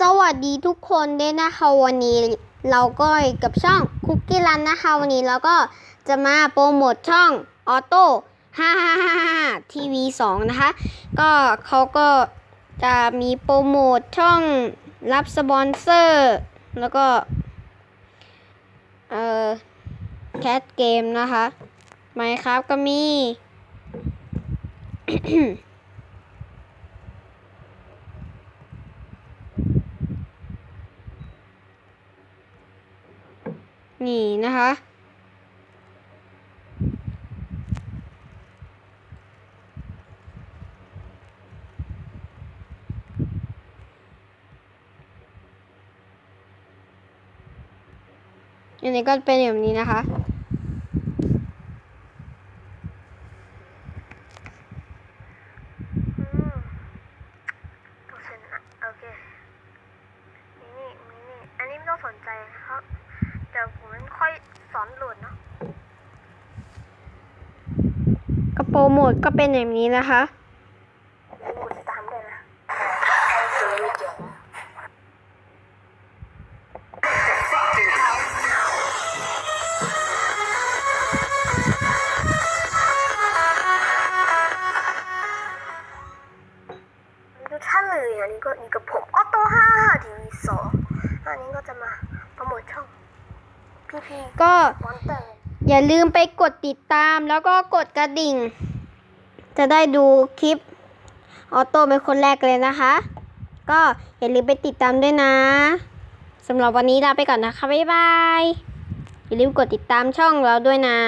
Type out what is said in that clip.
สวัสดีทุกคนด้วยนะคะวันนี้เราก็กับช่องคุกกี้รันนะคะวันนี้เราก็จะมาโปรโมทช่องออโต้555ทีวี2นะคะก็เขาก็จะมีโปรโมทช่องรับสปอนเซอร์ แล้วก็ เอ่อแคสเกมนะคะไมครับก็มี นี่นะคะ อันนี้ก็เป็นแบบนี้นะคะโอเคนี่นี่นี่นี่อันนี้ไม่ต้องสนใจนะครับเดี๋ยวผมค่อย สอนโหลดเนาะก็โปรโมทก็เป็นแบบนี้นะคะกดติดตามด้วยนะทุกท่านเลยอันนี้ก็อยู่กับผมออโต้ห้าทีวีสองอันนี้ก็จะมาโปรโมทช่องพีพี ก็อนเตอร์อย่าลืมไปกดติดตามแล้วก็กดกระดิ่ง จะได้ดูคลิปออโต้เป็นคนแรกเลยนะคะ ก็อย่าลืมไปติดตามด้วยนะสำหรับวันนี้ลาไปก่อนนะคะ บ๊ายบาย อย่าลืมกดติดตามช่องเราด้วยนะ